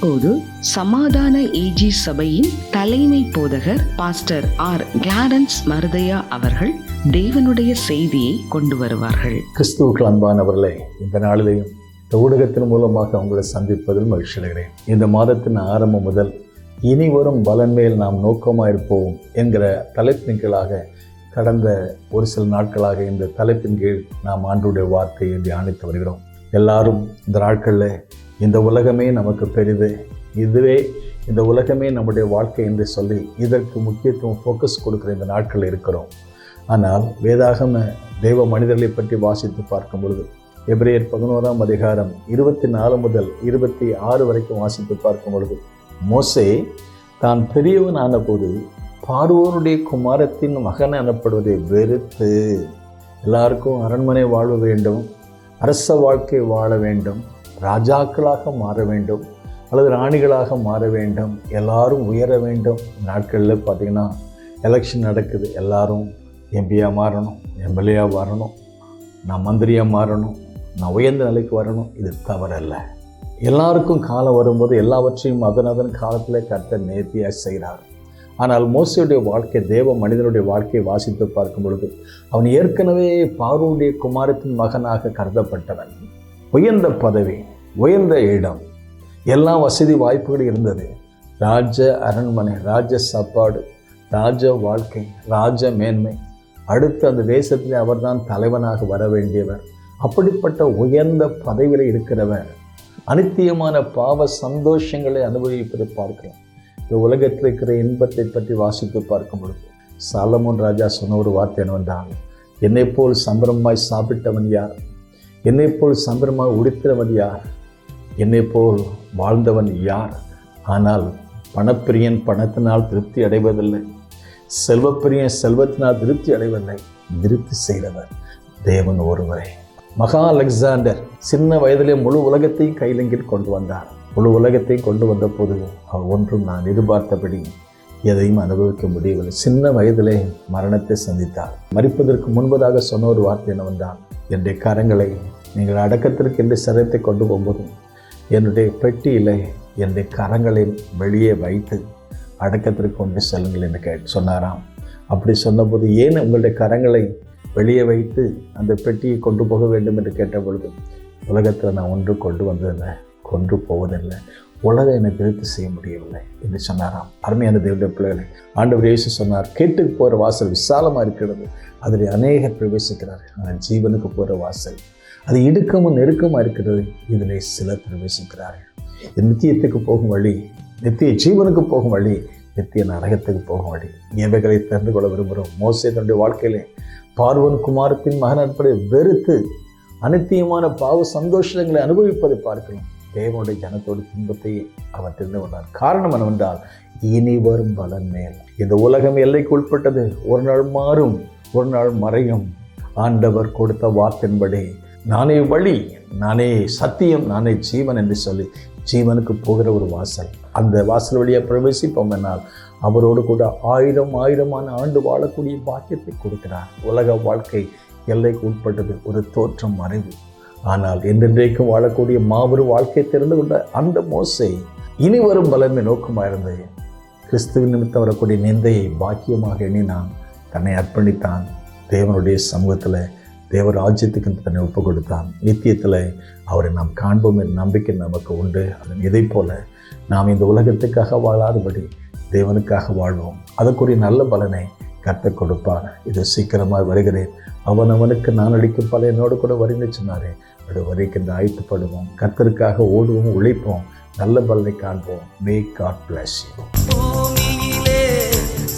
அப்போது சமாதான ஏஜி சபையின் தலைமை போதகர் பாஸ்டர் ஆர். கிளாரன்ஸ் மருதையா அவர்கள் தேவனுடைய செய்தியை கொண்டு வருவார்கள். கிறிஸ்துவுக்கு அன்பானவர்களே இந்த நாளிலேயும் இந்த ஊடகத்தின் மூலமாக உங்களை சந்திப்பதில் மகிழ்ச்சி அடைகிறேன். இந்த மாதத்தின் ஆரம்பம் முதல் இனி வரும் பலன் மேல் நாம் நோக்கமாக இருப்போம் என்கிற தலைப்பின் கீழாக கடந்த ஒரு சில நாட்களாக இந்த தலைப்பின் கீழ் நாம் ஆண்டுடைய வார்த்தையை தியானித்து வருகிறோம். எல்லாரும் இந்த நாட்களில் இந்த உலகமே நமக்கு பெரிது. இதுவே இந்த உலகமே நம்முடைய வாழ்க்கை என்று சொல்லி இதற்கு முக்கியத்துவம் ஃபோக்கஸ் கொடுக்குற இந்த நாட்கள் இருக்கிறோம். ஆனால் வேதாகம தெய்வ மனிதர்களை பற்றி வாசித்து பார்க்கும் பொழுது எப்ரேயர் பதினோராம் அதிகாரம் இருபத்தி நாலு முதல் இருபத்தி ஆறு வரைக்கும் வாசித்து பார்க்கும் பொழுது மோசே தான் பெரியவன் ஆனபோது பார்வோருடைய குமாரத்தின் மகன் எனப்படுவதை வெறுத்து எல்லாருக்கும் அரண்மனை வாழ வேண்டும் அரச வாழ்க்கை வாழ வேண்டும் ராஜாக்களாக மாற வேண்டும் அல்லது ராணிகளாக மாற வேண்டும். எல்லாரும் உயர வேண்டும். நாட்களில் பார்த்திங்கன்னா எலெக்ஷன் நடக்குது. எல்லாரும் எம்பியாக மாறணும் எம்எல்ஏயாக வரணும் நான் மந்திரியாக மாறணும் நான் உயர்ந்த நிலைக்கு வரணும். இது தவறல்ல. எல்லாருக்கும் காலம் வரும்போது எல்லாவற்றையும் அதன் அதன் காலத்தில் கர்த்த நேர்த்தியாக செய்கிறார் ஆனால் மோசையுடைய வாழ்க்கை தேவ மனிதனுடைய வாழ்க்கையை வாசித்து பார்க்கும் பொழுது அவன் ஏற்கனவே பார்வனுடைய குமாரத்தின் மகனாக கருதப்பட்டவன். உயர்ந்த பதவி உயர்ந்த இடம். எல்லா வசதி வாய்ப்புகளும் இருந்தது. ராஜ அரண்மனை ராஜ சாப்பாடு ராஜ வாழ்க்கை ராஜ மேன்மை. அடுத்து அந்த தேசத்தில் அவர்தான் தலைவனாக வர வேண்டியவர். அப்படிப்பட்ட உயர்ந்த பதவியில் இருக்கிறவர். அனித்தியமான பாவ சந்தோஷங்களை அனுபவிப்பதை பார்க்கலாம் இந்த உலகத்தில் இருக்கிற இன்பத்தை பற்றி வாசித்து பார்க்கும் பொழுது சாலமோன் ராஜா சொன்ன ஒரு வார்த்தை என்னவென்றால் என்னை போல் சம்பரமாய் சாப்பிட்டவன் யார்? என்னை போல் சம்பரமாக உடுத்தினவன் யார்? என்னை போல் வாழ்ந்தவன் யார்? ஆனால் பணப்பிரியன் பணத்தினால் திருப்தி அடைவதில்லை. செல்வப்பிரியன் செல்வத்தினால் திருப்தி அடைவதில்லை. திருப்தி செய்கிறவர் தேவன் ஒருவரே. மகா அலெக்சாண்டர் சின்ன வயதிலே முழு உலகத்தையும் கையிலங்கில் கொண்டு வந்தார். முழு உலகத்தையும் கொண்டு வந்த போது அவர் ஒன்றும் நான் எதிர்பார்த்தபடி எதையும் அனுபவிக்க முடியவில்லை. சின்ன வயதிலே மரணத்தை சந்தித்தார். மறிப்பதற்கு முன்பதாக சொன்ன ஒரு வார்த்தை என்னவென்றால் என்னுடைய கரங்களை நீங்கள் அடக்கத்திற்கு என்று சிரத்தை கொண்டு போகும்போது என்னுடைய பெட்டியில் என்னுடைய கரங்களை வெளியே வைத்து அடக்கத்திற்கு கொண்டு செல்லுங்கள் என்று கே சொன்னாராம். அப்படி சொன்னபோது ஏன் உங்களுடைய கரங்களை வெளியே வைத்து அந்த பெட்டியை கொண்டு போக வேண்டும் என்று கேட்ட பொழுது உலகத்தில் நான் ஒன்று கொண்டு வந்ததில்லை கொண்டு போவதில்லை. உலகம் என்னை திருப்தி செய்ய முடியவில்லை என்று சொன்னாராம். அருமையான தேவடைய பிள்ளைகளை ஆண்டவர் இயேசு சொன்னார் கேட்டுக்கு போகிற வாசல் விசாலமாக இருக்கிறது. அதில் அநேகர் பிரவேசிக்கிறார் ஆனால் ஜீவனுக்கு போகிற வாசல் அது இடுக்கமும் நெருக்கமாக இருக்கிறது? இதில் சிலர் பிரவேசிக்கிறார்கள். நித்தியத்துக்கு போகும் வழி நித்திய ஜீவனுக்கு போகும் வழி நித்திய நரகத்துக்கு போகும் வழி. இவைகளை தெரிந்து கொள்ள விரும்புகிறோம். மோசே தன்னுடைய வாழ்க்கையிலே பார்வன் குமாரத்தின் மகன் அற்படை வெறுத்து அனித்தியமான பாவ சந்தோஷங்களை அனுபவிப்பதை பார்க்கணும் தேவனுடைய ஜனத்தோட துன்பத்தை அவர் தெரிந்து கொண்டார் காரணம் என்னவென்றால் இனி வரும் பலன் மேல். இந்த உலகம் எல்லைக்கு உட்பட்டது. ஒரு நாள் மாறும் ஒரு நாள் மறையும். ஆண்டவர் கொடுத்த வார்த்தையின்படி நானே வழி நானே சத்தியம் நானே ஜீவன் என்று சொல்லி ஜீவனுக்கு போகிற ஒரு வாசல். அந்த வாசல் வழியாக பிரவேசிப்போம் என்னால் அவரோடு கூட ஆயிரம் ஆயிரமான ஆண்டு வாழக்கூடிய பாக்கியத்தை கொடுக்கிறார். உலக வாழ்க்கை எல்லைக்கு உட்பட்டது ஒரு தோற்றம் மறைவு. ஆனால் என்றென்றைக்கும் வாழக்கூடிய மாபெரும் வாழ்க்கையை தெரிந்து கொண்ட அந்த மோசை இனி வரும் பலமே நோக்கமாக இருந்தது கிறிஸ்துவின் நிமித்தம் வரக்கூடிய நிந்தையை பாக்கியமாக எண்ணினான். தன்னை அர்ப்பணித்தான். தேவனுடைய சமூகத்தில் தேவராஜ்யத்துக்கு தன்னை ஒப்பு கொடுத்தான். நித்தியத்தில் அவரை நாம் காண்போம் என்ற நம்பிக்கை நமக்கு உண்டு. அதன் இதை போல நாம் இந்த உலகத்துக்காக வாழாதபடி தேவனுக்காக வாழ்வோம். அதற்குரிய நல்ல பலனை கற்றுக் கொடுப்பார். இது சீக்கிரமாக வருகிறேன். அவன் அவனுக்கு நான் அடிக்கும் பல என்னோடு கூட வருன்னு சொன்னாரே. அது வரைக்கின்ற ஆயத்துப்படுவோம் கத்தருக்காக ஓடுவோம் உழைப்போம் நல்ல பலனை காண்போம். மே காட் பிளஸ்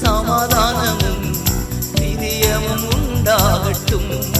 சமாதானமும் உண்டாகட்டும்.